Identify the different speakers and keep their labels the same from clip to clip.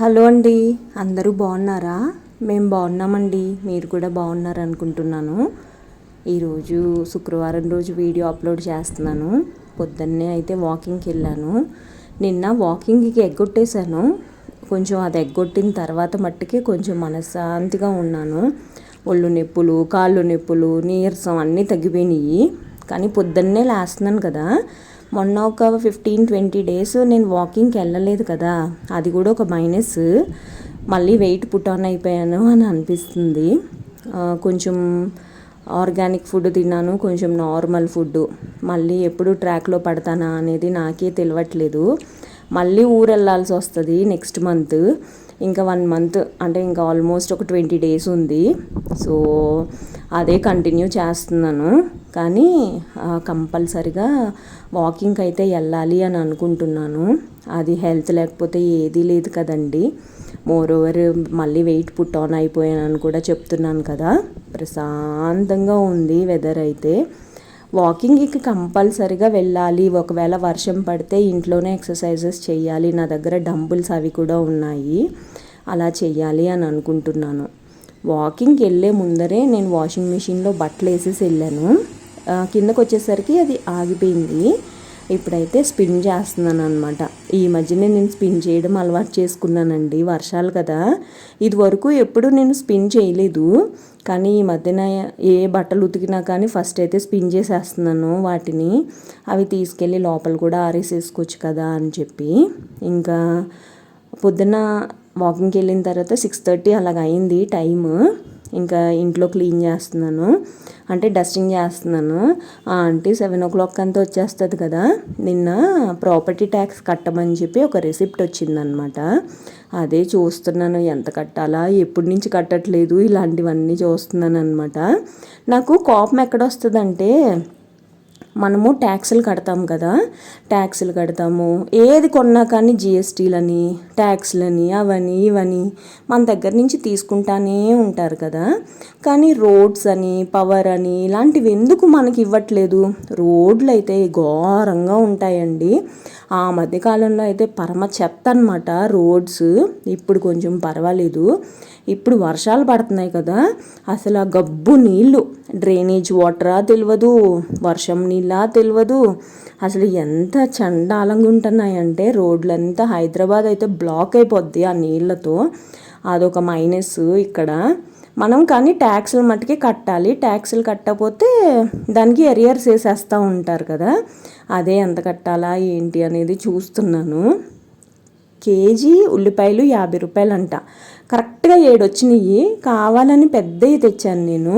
Speaker 1: Hello అండి అందరూ బాగున్నారా? మేము బాగున్నామండి మీరు కూడా బాగున్నారు అనుకుంటున్నాను ఈరోజు శుక్రవారం రోజు వీడియో అప్లోడ్ చేస్తున్నాను. పొద్దున్నే అయితే వాకింగ్కి వెళ్ళాను. నిన్న వాకింగ్కి ఎగ్గొట్టేశాను. కొంచెం అది ఎగ్గొట్టిన తర్వాత మట్టుకే కొంచెం మనశ్శాంతిగా ఉన్నాను. ఒళ్ళు నొప్పులు కాళ్ళు నొప్పులు నీరసం అన్నీ తగ్గిపోయినాయి. కానీ పొద్దున్నే లేస్తున్నాను కదా మొన్న ఒక ఫిఫ్టీన్ ట్వంటీ డేస్ నేను వాకింగ్కి వెళ్ళలేదు కదా. అది కూడా ఒక మైనస్ మళ్ళీ వెయిట్ పుట్ ఆన్ అయిపోయాను అని అనిపిస్తుంది. కొంచెం ఆర్గానిక్ ఫుడ్ తిన్నాను కొంచెం నార్మల్ ఫుడ్ మళ్ళీ ఎప్పుడు ట్రాక్లో పడతానా అనేది నాకే తెలియట్లేదు మళ్ళీ ఊరు వెళ్ళాల్సి వస్తుంది నెక్స్ట్ మంత్ ఇంకా వన్ మంత్ అంటే ఇంకా ఆల్మోస్ట్ ఒక ట్వంటీ డేస్ ఉంది. సో అదే కంటిన్యూ చేస్తున్నాను. కానీ కంపల్సరిగా వాకింగ్కి అయితే వెళ్ళాలి అని అనుకుంటున్నాను. అది హెల్త్ లేకపోతే ఏదీ లేదు కదండి. మోర్ ఓవర్ మళ్ళీ వెయిట్ పుట్ ఆన్ అయిపోయానని కూడా చెప్తున్నాను కదా. ప్రశాంతంగా ఉంది వెదర్ అయితే. వాకింగ్కి కంపల్సరిగా వెళ్ళాలి. ఒకవేళ వర్షం పడితే ఇంట్లోనే ఎక్సర్సైజెస్ చేయాలి. నా దగ్గర డంబుల్స్ అవి కూడా ఉన్నాయి. అలా చేయాలి అని అనుకుంటున్నాను. వాకింగ్కి వెళ్ళే ముందరే నేను వాషింగ్ మిషన్లో బట్టలు వేసేసి వెళ్ళాను. కిందకు వచ్చేసరికి అది ఆగిపోయింది. ఇప్పుడైతే స్పిన్ చేస్తున్నాను అనమాట ఈ మధ్యనే నేను స్పిన్ చేయడం అలవాటు చేసుకున్నానండి. వర్షాలు కదా. ఇది వరకు ఎప్పుడు నేను స్పిన్ చేయలేదు. కానీ ఈ మధ్యన ఏ బట్టలు ఉతికినా కానీ ఫస్ట్ అయితే స్పిన్ చేసేస్తున్నాను వాటిని. అవి తీసుకెళ్ళి లోపల కూడా ఆరేసేసుకోవచ్చు కదా అని చెప్పి. ఇంకా పొద్దున్న వాకింగ్కి వెళ్ళిన తర్వాత సిక్స్ థర్టీ అలాగ అయింది టైము. ఇంకా ఇంట్లో క్లీన్ చేస్తున్నాను. అంటే డస్టింగ్ చేస్తున్నాను. ఆ ఆంటీ సెవెన్ ఓ క్లాక్ అంతా వచ్చేస్తుంది కదా. నిన్న ప్రాపర్టీ ట్యాక్స్ కట్టమని చెప్పి ఒక రిసిప్ట్ వచ్చిందనమాట. అదే చూస్తున్నాను ఎంత కట్టాలా ఎప్పటి నుంచి కట్టట్లేదు ఇలాంటివన్నీ చూస్తున్నాను అనమాట నాకు కోపం ఎక్కడొస్తుందంటే మనము ట్యాక్సులు కడతాం కదా. ట్యాక్సులు కడతాము. ఏది కొన్నా కానీ జిఎస్టీలని ట్యాక్స్లని అవని ఇవని మన దగ్గర నుంచి తీసుకుంటానే ఉంటారు కదా. కానీ రోడ్స్ అని పవర్ అని ఇలాంటివి ఎందుకు మనకి ఇవ్వట్లేదు? రోడ్లు అయితే ఘోరంగా ఉంటాయండి. ఆ మధ్యకాలంలో అయితే పరమ చెత్త అనమాట రోడ్స్. ఇప్పుడు కొంచెం పర్వాలేదు. ఇప్పుడు వర్షాలు పడుతున్నాయి కదా. అసలు ఆ గబ్బు నీళ్ళు డ్రైనేజ్ వాటరా తెలియదు వర్షం నీళ్ళు ఇలా తెలియదు అసలు ఎంత చండాలంగా ఉంటున్నాయంటే రోడ్లంతా హైదరాబాద్ అయితే బ్లాక్ అయిపోద్ది ఆ నీళ్ళతో. అదొక మైనస్ ఇక్కడ. మనం కానీ ట్యాక్స్లు మట్టుకి కట్టాలి. ట్యాక్స్లు కట్టకపోతే దానికి ఎరియర్స్ వేసేస్తూ ఉంటారు కదా. అదే ఎంత కట్టాలా ఏంటి అనేది చూస్తున్నాను. కేజీ ఉల్లిపాయలు యాభై రూపాయలు అంట కరెక్ట్గా ఏడు వచ్చినాయి కావాలని పెద్దవి తెచ్చాను నేను.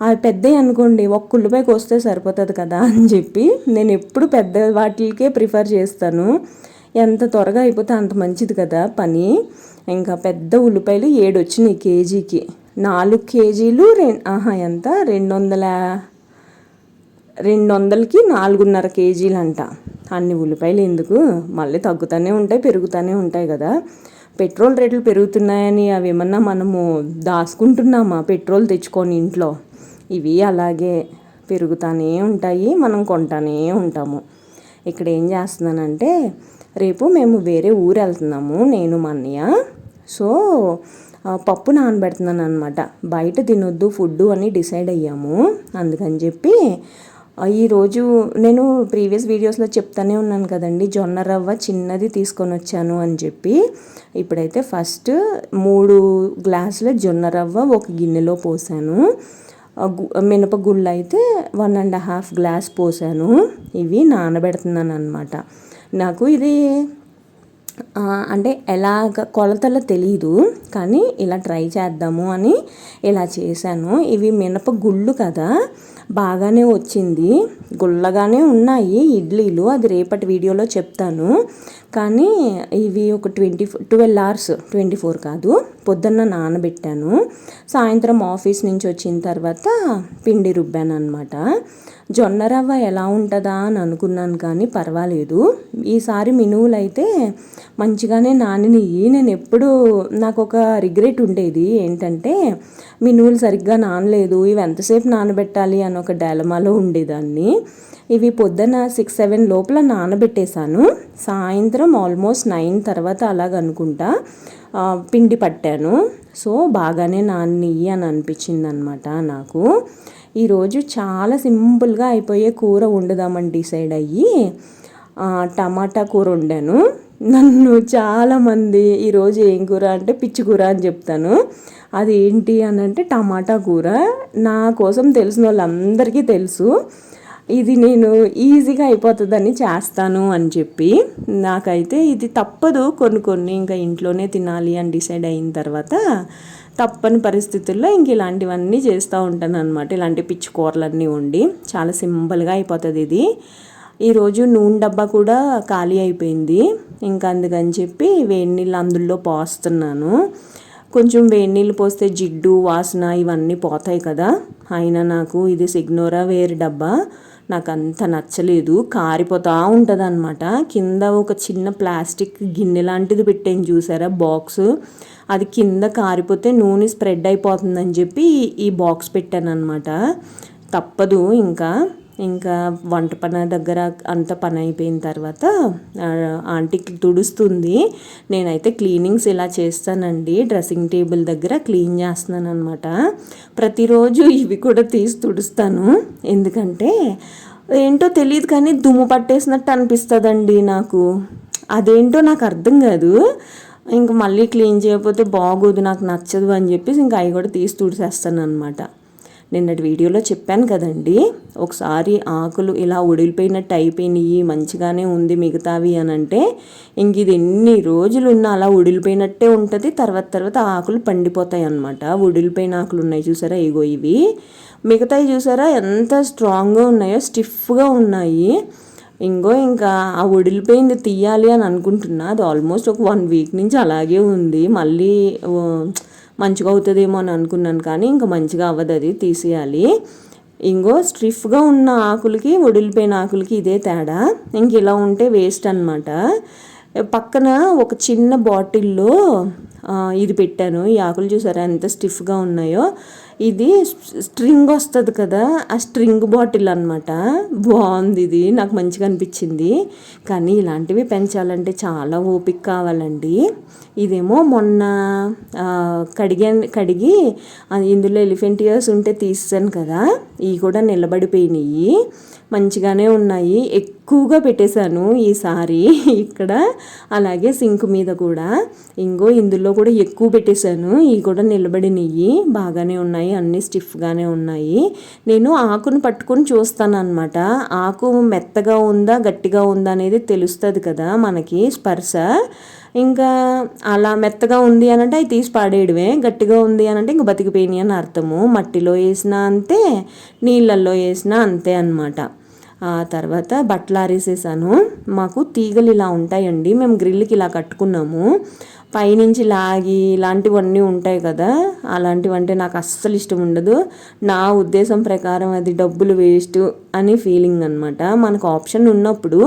Speaker 1: అవి పెద్దవి అనుకోండి ఒక్క ఉల్లిపాయకి వస్తే సరిపోతుంది కదా అని చెప్పి నేను ఎప్పుడు పెద్ద వాటికే ప్రిఫర్ చేస్తాను. ఎంత త్వరగా అయిపోతే అంత మంచిది కదా పని. ఇంకా పెద్ద ఉల్లిపాయలు ఏడు వచ్చినాయి కేజీకి. నాలుగు కేజీలు రె ఆహా ఎంత? రెండు వందల రెండు వందలకి నాలుగున్నర కేజీలు అంట అన్ని ఉల్లిపాయలు ఎందుకు? మళ్ళీ తగ్గుతూనే ఉంటాయి పెరుగుతూనే ఉంటాయి కదా. పెట్రోల్ రేట్లు పెరుగుతున్నాయని అవి ఏమన్నా మనము దాచుకుంటున్నామా? పెట్రోల్ తెచ్చుకొని ఇంట్లో? ఇవి అలాగే పెరుగుతూనే ఉంటాయి మనం కొంటానే ఉంటాము. ఇక్కడ ఏం చేస్తున్నానంటే రేపు మేము వేరే ఊరు వెళ్తున్నాము నేను మా అన్నయ్య. సో పప్పు నానబెడుతున్నాను అనమాట బయట తినొద్దు ఫుడ్ అని డిసైడ్ అయ్యాము. అందుకని చెప్పి ఈరోజు నేను ప్రీవియస్ వీడియోస్లో చెప్తానే ఉన్నాను కదండి జొన్న రవ్వ చిన్నది తీసుకొని వచ్చాను అని చెప్పి. ఇప్పుడైతే ఫస్ట్ మూడు గ్లాసుల జొన్న రవ్వ ఒక గిన్నెలో పోసాను. మినపగుళ్ళు అయితే వన్ అండ్ హాఫ్ గ్లాస్ పోసాను. ఇవి నానబెడుతున్నాను అనమాట నాకు ఇది అంటే ఎలాగ కొలతలు తెలీదు కానీ ఇలా ట్రై చేద్దాము అని ఇలా చేశాను. ఇవి మినప గుళ్ళు కదా బాగానే వచ్చింది. గుల్లగానే ఉన్నాయి ఇడ్లీలు. అది రేపటి వీడియోలో చెప్తాను. కానీ ఇవి ఒక twenty twelve hours twenty four కాదు. పొద్దున్న నానబెట్టాను. సాయంత్రం ఆఫీస్ నుంచి వచ్చిన తర్వాత పిండి రుబ్బాను అనమాట జొన్న రవ్వ ఎలా ఉంటుందా అని అనుకున్నాను కానీ పర్వాలేదు. ఈసారి మినువులు అయితే మంచిగానే నానినవి నేను ఎప్పుడు నాకు ఒక రిగ్రెట్ ఉండేది ఏంటంటే మినువులు సరిగ్గా నానలేదు. ఇవి ఎంతసేపు నానబెట్టాలి అని ఒక డైలమాలో ఉండేదాన్ని. ఇవి పొద్దున సిక్స్ సెవెన్ లోపల నానబెట్టేశాను. సాయంత్రం ఆల్మోస్ట్ నైన్ తర్వాత అలాగ అనుకుంటా పిండి పట్టాను. సో బాగానే నాన్నయ్యి అని అనిపించింది అనమాట నాకు. ఈరోజు చాలా సింపుల్గా అయిపోయే కూర వండుదామని డిసైడ్ అయ్యి టమాటా కూర వండాను. నన్ను చాలామంది ఈరోజు ఏం కూర అంటే పిచ్చి కూర అని చెప్తాను. అది ఏంటి అని అంటే టమాటా కూర. నా కోసం తెలిసిన వాళ్ళందరికీ తెలుసు. ఇది నేను ఈజీగా అయిపోతుందని చేస్తాను అని చెప్పి నాకైతే ఇది తప్పదు. కొన్ని కొన్ని ఇంకా ఇంట్లోనే తినాలి అని డిసైడ్ అయిన తర్వాత తప్పని పరిస్థితుల్లో ఇంక ఇలాంటివన్నీ చేస్తూ ఉంటాను అనమాట ఇలాంటి పిచ్చి కూరలన్నీ వండి చాలా సింపుల్గా అయిపోతుంది ఇది. ఈరోజు నూనె డబ్బా కూడా ఖాళీ అయిపోయింది. ఇంకా అందుకని చెప్పి వేడి నీళ్ళు అందులో పోస్తున్నాను. కొంచెం వేడి నీళ్ళు పోస్తే జిడ్డు వాసన ఇవన్నీ పోతాయి కదా. అయినా నాకు ఇది సిగ్నోరా వేరు డబ్బా. నాకు అంత నచ్చలేదు. కారిపోతూ ఉంటుంది అనమాట కింద ఒక చిన్న ప్లాస్టిక్ గిన్నె లాంటిది పెట్టాను చూసారా? బాక్స్. అది కింద కారిపోతే నూనె స్ప్రెడ్ అయిపోతుందని చెప్పి ఈ బాక్స్ పెట్టాను అనమాట తప్పదు ఇంకా. ఇంకా వంట పని దగ్గర అంత పని అయిపోయిన తర్వాత ఆంటీకి తుడుస్తుంది. నేనైతే క్లీనింగ్స్ ఇలా చేస్తానండి. డ్రెస్సింగ్ టేబుల్ దగ్గర క్లీన్ చేస్తున్నాను అనమాట ప్రతిరోజు ఇవి కూడా తీసి తుడుస్తాను. ఎందుకంటే ఏంటో తెలియదు కానీ దుమ్ము పట్టేసినట్టు అనిపిస్తుందండి నాకు. అదేంటో నాకు అర్థం కాదు. ఇంక మళ్ళీ క్లీన్ చేయకపోతే బాగోదు నాకు నచ్చదు అని చెప్పేసి ఇంకా అవి కూడా తీసి తుడిసేస్తాను అనమాట నిన్నటి వీడియోలో చెప్పాను కదండి ఒకసారి ఆకులు ఇలా ఉడిలిపోయినట్టు అయిపోయినాయి మంచిగానే ఉంది మిగతావి అని అంటే ఇంక ఇది ఎన్ని రోజులు ఉన్నా అలా ఉడిలిపోయినట్టే ఉంటుంది తర్వాత తర్వాత ఆకులు పండిపోతాయి అనమాట ఉడిలిపోయిన ఆకులు ఉన్నాయి చూసారా? ఇగో ఇవి. మిగతాయి చూసారా? ఎంత స్ట్రాంగ్గా ఉన్నాయో స్టిఫ్గా ఉన్నాయి. ఇంకో ఇంకా ఆ ఉడిలిపోయింది తీయాలి అని అనుకుంటున్నా. అది ఆల్మోస్ట్ ఒక వన్ వీక్ నుంచి అలాగే ఉంది. మళ్ళీ మంచిగా అవుతుందేమో అని అనుకున్నాను కానీ ఇంకా మంచిగా అవ్వదు అది తీసేయాలి. ఇంకో స్ట్రిఫ్గా ఉన్న ఆకులకి ఒడిలిపోయిన ఆకులకి ఇదే తేడా. ఇంక ఇలా ఉంటే వేస్ట్ అనమాట పక్కన ఒక చిన్న బాటిల్లో ఇది పెట్టాను. ఈ ఆకులు చూసారా ఎంత స్టిఫ్గా ఉన్నాయో? ఇది స్ట్రింగ్ వస్తుంది కదా ఆ స్ట్రింగ్ బాటిల్ అనమాట బాగుంది ఇది నాకు మంచిగా అనిపించింది. కానీ ఇలాంటివి పెంచాలంటే చాలా ఓపిక కావాలండి. ఇదేమో మొన్న కడిగా కడిగి ఇందులో ఎలిఫెంట్ ఇయర్స్ ఉంటే తీసాను కదా ఇవి కూడా నిలబడిపోయినాయి. మంచిగానే ఉన్నాయి. ఎక్కువగా పెట్టేశాను ఈసారి ఇక్కడ అలాగే సింక్ మీద కూడా. ఇంకో ఇందులో కూడా ఎక్కువ పెట్టేశాను. ఇవి కూడా నిలబడి నెయ్యి బాగానే ఉన్నాయి అన్నీ స్టిఫ్గానే ఉన్నాయి. నేను ఆకును పట్టుకొని చూస్తాను అనమాట ఆకు మెత్తగా ఉందా గట్టిగా ఉందా అనేది తెలుస్తుంది కదా మనకి స్పర్శ. ఇంకా అలా మెత్తగా ఉంది అని అంటే అవి తీసి పాడేయడమే గట్టిగా ఉంది అని అంటే ఇంక బతికిపోయినాయి అని అర్థము. మట్టిలో వేసినా అంతే నీళ్ళల్లో వేసినా అంతే అనమాట ఆ తర్వాత బట్టలు ఆరేసేసాను. మాకు తీగలు ఇలా ఉంటాయండి. మేము గ్రిల్కి ఇలా కట్టుకున్నాము. పైనుంచి లాగి ఇలాంటివన్నీ ఉంటాయి కదా అలాంటివంటే నాకు అస్సలు ఇష్టం ఉండదు. నా ఉద్దేశం ప్రకారం అది డబ్బులు వేస్ట్ అని ఫీలింగ్ అనమాట మనకు ఆప్షన్ ఉన్నప్పుడు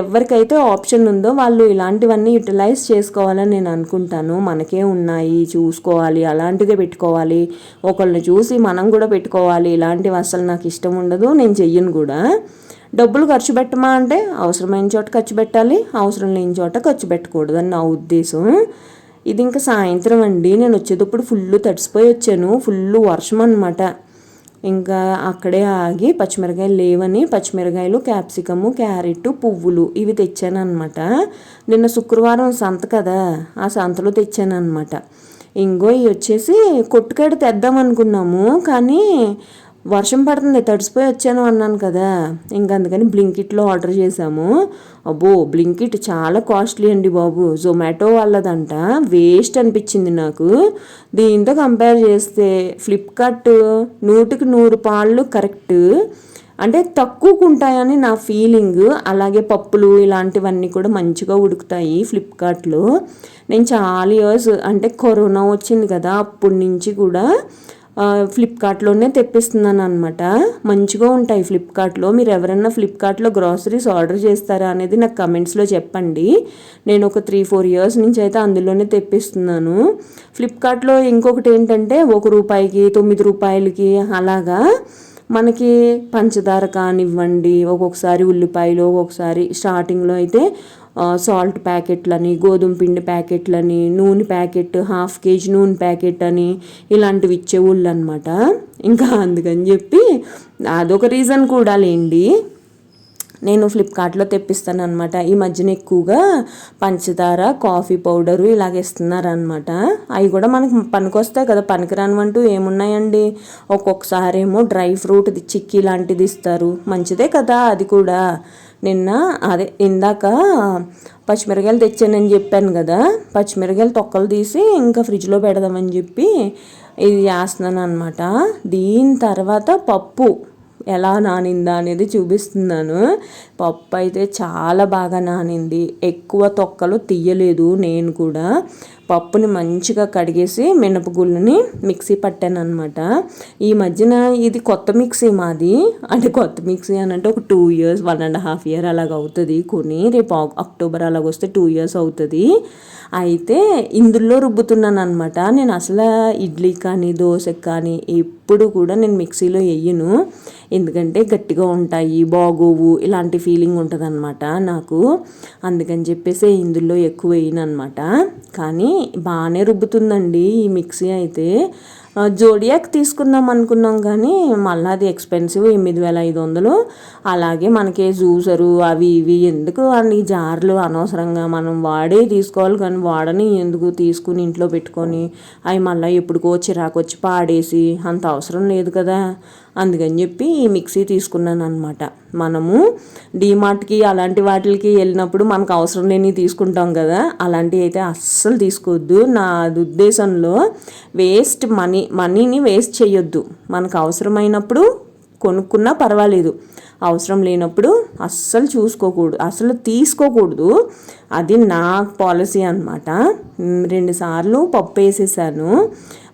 Speaker 1: ఎవరికైతే ఆప్షన్ ఉందో వాళ్ళు ఇలాంటివన్నీ యూటిలైజ్ చేసుకోవాలని నేను అనుకుంటాను. మనకే ఉన్నాయి చూసుకోవాలి అలాంటిదే పెట్టుకోవాలి. ఒకళ్ళని చూసి మనం కూడా పెట్టుకోవాలి. ఇలాంటివి అసలు నాకు ఇష్టం ఉండదు నేను చెయ్యను కూడా. డబ్బులు ఖర్చు పెట్టమా అంటే అవసరమైన చోట ఖర్చు పెట్టాలి అవసరం లేని చోట ఖర్చు పెట్టకూడదు అని నా ఉద్దేశం. ఇది ఇంకా సాయంత్రం అండి. నేను వచ్చేటప్పుడు ఫుల్ తడిసిపోయి వచ్చాను. ఫుల్ వర్షం అనమాట ఇంకా అక్కడే ఆగి పచ్చిమిరకాయలు లేవని పచ్చిమిరకాయలు క్యాప్సికము క్యారెట్ పువ్వులు ఇవి తెచ్చాను అనమాట నిన్న శుక్రవారం సంత కదా ఆ సంతలో తెచ్చాను అనమాట ఇంకో ఇవి వచ్చేసి కొట్టుకాడ తెద్దాం అనుకున్నాము. కానీ వర్షం పడుతుంది తడిసిపోయి వచ్చాను అన్నాను కదా. ఇంకా అందుకని బ్లింకిట్లో ఆర్డర్ చేశాము. అబ్బో బ్లింకిట్ చాలా కాస్ట్లీ అండి బాబు. జొమాటో వాళ్ళదంట. వేస్ట్ అనిపించింది నాకు. దీంతో కంపేర్ చేస్తే ఫ్లిప్కార్ట్ నూటికి నూరు పాళ్ళు కరెక్ట్. అంటే తక్కువకు ఉంటాయని నా ఫీలింగ్. అలాగే పప్పులు ఇలాంటివన్నీ కూడా మంచిగా ఉడుకుతాయి ఫ్లిప్కార్ట్లో. నేను చాలా ఇయర్స్ అంటే కరోనా వచ్చింది కదా అప్పటి నుంచి కూడా ఫ్లిప్కార్ట్లోనే తెప్పిస్తున్నాను అనమాట మంచిగా ఉంటాయి ఫ్లిప్కార్ట్లో మీరు ఎవరైనా ఫ్లిప్కార్ట్లో గ్రాసరీస్ ఆర్డర్ చేస్తారా అనేది నాకు కమెంట్స్లో చెప్పండి. నేను ఒక త్రీ ఫోర్ ఇయర్స్ నుంచి అయితే అందులోనే తెప్పిస్తున్నాను. ఫ్లిప్కార్ట్లో ఇంకొకటి ఏంటంటే ఒక రూపాయికి తొమ్మిది రూపాయలకి అలాగా మనకి పంచదార కానివ్వండి ఒక్కొక్కసారి ఉల్లిపాయలు ఒక్కొక్కసారి స్టార్టింగ్లో అయితే సాల్ట్ ప్యాకెట్లని గోధుమ పిండి ప్యాకెట్లని నూనె ప్యాకెట్ హాఫ్ కేజీ నూనె ప్యాకెట్ అని ఇలాంటివి ఇచ్చేవాళ్ళు అనమాట ఇంకా అందుకని చెప్పి అదొక రీజన్ కూడా లేండి. నేను ఫ్లిప్కార్ట్లో తెప్పిస్తాను అనమాట ఈ మధ్యన ఎక్కువగా పంచదార కాఫీ పౌడరు ఇలాగ ఇస్తున్నారనమాట అవి కూడా మనకు పనికొస్తాయి కదా పనికిరానివంటూ ఏమున్నాయండి? ఒక్కొక్కసారి ఏమో డ్రై ఫ్రూట్ చిక్కీ లాంటిది ఇస్తారు. మంచిదే కదా అది కూడా. నిన్న అదే ఇందాక పచ్చిమిరకాయలు తెచ్చానని చెప్పాను కదా పచ్చిమిరకాయలు తొక్కలు తీసి ఇంకా ఫ్రిడ్జ్లో పెడదామని చెప్పి ఇది చేస్తున్నాను అనమాట దీని తర్వాత పప్పు. ఎలా నానిందా అనేది చూపిస్తున్నాను. పప్పు అయితే చాలా బాగా నానింది. ఎక్కువ తొక్కలు తీయలేదు నేను కూడా. పప్పుని మంచిగా కడిగేసి మినపగుళ్ళని మిక్సీ పట్టాను అనమాట ఈ మధ్యన ఇది కొత్త మిక్సీ మాది. అంటే కొత్త మిక్సీ అని అంటే ఒక two years one and half year అలాగ అవుతుంది కొని. రేపు అక్టోబర్ అలాగ వస్తే టూ ఇయర్స్ అవుతుంది. అయితే ఇందులో రుబ్బుతున్నాను అనమాట నేను అసలు ఇడ్లీ కానీ దోశకి కానీ ఎప్పుడు కూడా నేను మిక్సీలో వేయను ఎందుకంటే గట్టిగా ఉంటాయి బాగోవు ఇలాంటి ఫీలింగ్ ఉంటుంది అనమాట నాకు. అందుకని చెప్పేసి ఇందులో ఎక్కువ వేయను అనమాట కానీ బాగానే రుబ్బుతుందండి ఈ మిక్సీ అయితే. జోడియాక్ తీసుకుందాం అనుకున్నాం కానీ మళ్ళీ అది ఎక్స్పెన్సివ్ ఎనిమిది వేల ఐదు వందలు. అలాగే మనకి జ్యూసరు అవి ఇవి ఎందుకు అన్ని జార్లు అనవసరంగా మనం వాడే తీసుకోవాలి కానీ వాడని ఎందుకు తీసుకుని ఇంట్లో పెట్టుకొని అవి మళ్ళీ ఎప్పుడుకో చిరాకు వచ్చి పాడేసి అంత అవసరం లేదు కదా. అందుకని చెప్పి ఈ మిక్సీ తీసుకున్నాను అనమాట మనము డీమార్ట్కి అలాంటి వాటికి వెళ్ళినప్పుడు మనకు అవసరం లేని తీసుకుంటాం కదా. అలాంటివి అయితే అస్సలు తీసుకోవద్దు. నా ఉద్దేశంలో వేస్ట్ మనీ మనీని వేస్ట్ చేయొద్దు. మనకు అవసరమైనప్పుడు కొనుక్కున్నా పర్వాలేదు. అవసరం లేనప్పుడు అస్సలు చూసుకోకూడదు. అసలు తీసుకోకూడదు. అది నా పాలసీ అనమాట రెండుసార్లు పప్పు వేసేసాను.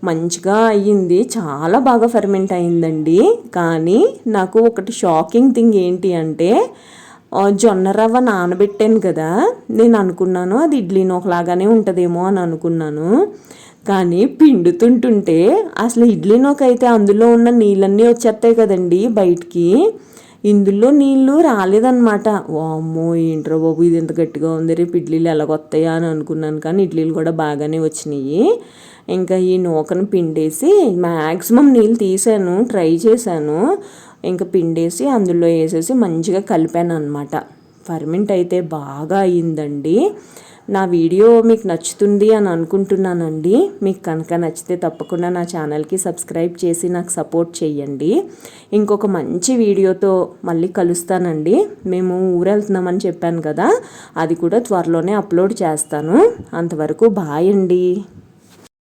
Speaker 1: మంచిగా అయ్యింది. చాలా బాగా ఫెర్మెంట్ అయిందండి కానీ నాకు ఒకటి షాకింగ్ థింగ్ ఏంటి అంటే జొన్న రవ్వ నానబెట్టాను కదా. నేను అనుకున్నాను అది ఇడ్లీ నోకలాగానే ఉంటుందేమో అని అనుకున్నాను. కానీ పిండుతుంటుంటే అసలు ఇడ్లీ నోకైతే అందులో ఉన్న నీళ్ళన్నీ వచ్చేస్తాయి కదండి బయటికి. ఇందులో నీళ్ళు రాలేదన్నమాట. వామ్మో ఏంట్రా బాబు ఇది ఎంత గట్టిగా ఉంది. రేపు ఇడ్లీలు ఎలాగొస్తాయా అని అనుకున్నాను. కానీ ఇడ్లీలు కూడా బాగానే వచ్చినాయి. ఇంకా ఈ నూకను పిండేసి మ్యాక్సిమం నీళ్ళు తీసాను ట్రై చేశాను. ఇంకా పిండేసి అందులో వేసేసి మంచిగా కలిపాను అనమాట ఫర్మెంట్ అయితే బాగా అయిందండి నా వీడియో మీకు నచ్చుతుంది అని అనుకుంటున్నానండి. మీకు కనుక నచ్చితే తప్పకుండా నా ఛానల్కి సబ్స్క్రైబ్ చేసి నాకు సపోర్ట్ చేయండి. ఇంకొక మంచి వీడియోతో మళ్ళీ కలుస్తానండి. మేము ఊరెళ్తున్నామని చెప్పాను కదా అది కూడా త్వరలోనే అప్లోడ్ చేస్తాను. అంతవరకు బాయ్ అండి.